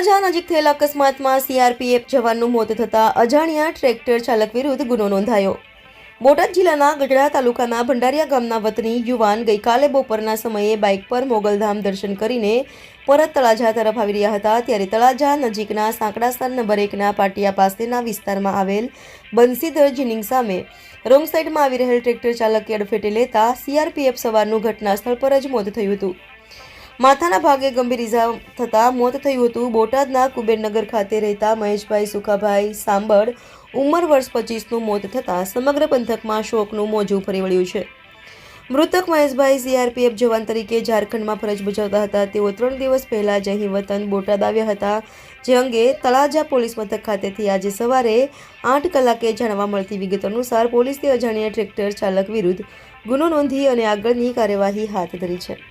નજીક થયેલા અકસ્માતમાં સીઆરપીએફ જવાનનું મોત થતાં અજાણ્યા ટ્રેક્ટર ચાલક વિરુદ્ધ ગુનો નોંધાયો. બોટાદ જિલ્લાના ગઢડા તાલુકાના ભંડારિયા ગામના વતની યુવાન ગઈકાલે બપોરના સમયે બાઇક પર મોગલધામ દર્શન કરીને પરત તળાજા તરફ આવી રહ્યા હતા, ત્યારે તળાજા નજીકના સાંકડાસર નંબર એકના પાટિયા પાસેના વિસ્તારમાં આવેલ બંસીધર જીનિંગ સામે રોંગ સાઈડમાં આવી રહેલ ટ્રેક્ટર ચાલકે અડફેટે લેતા સીઆરપીએફ સવારનું ઘટના સ્થળ પર જ મોત થયું હતું. માથાના ભાગે ગંભીર ઇજા થતાં મોત થયું હતું. બોટાદના કુબેરનગર ખાતે રહેતા મહેશભાઈ સુખાભાઈ સાંબળ ઉંમર વર્ષ પચીસનું મોત થતાં સમગ્ર પંથકમાં શોકનું મોજું ફરી વળ્યું છે. મૃતક મહેશભાઈ સીઆરપીએફ જવાન તરીકે ઝારખંડમાં ફરજ બજાવતા હતા. તેઓ ત્રણ દિવસ પહેલાં જ અહીં વતન બોટાદ આવ્યા હતા, જે અંગે તળાજા પોલીસ મથક ખાતેથી આજે સવારે આઠ કલાકે જાણવા મળતી વિગત અનુસાર પોલીસે અજાણ્યા ટ્રેક્ટર ચાલક વિરુદ્ધ ગુનો નોંધી અને આગળની કાર્યવાહી હાથ ધરી છે.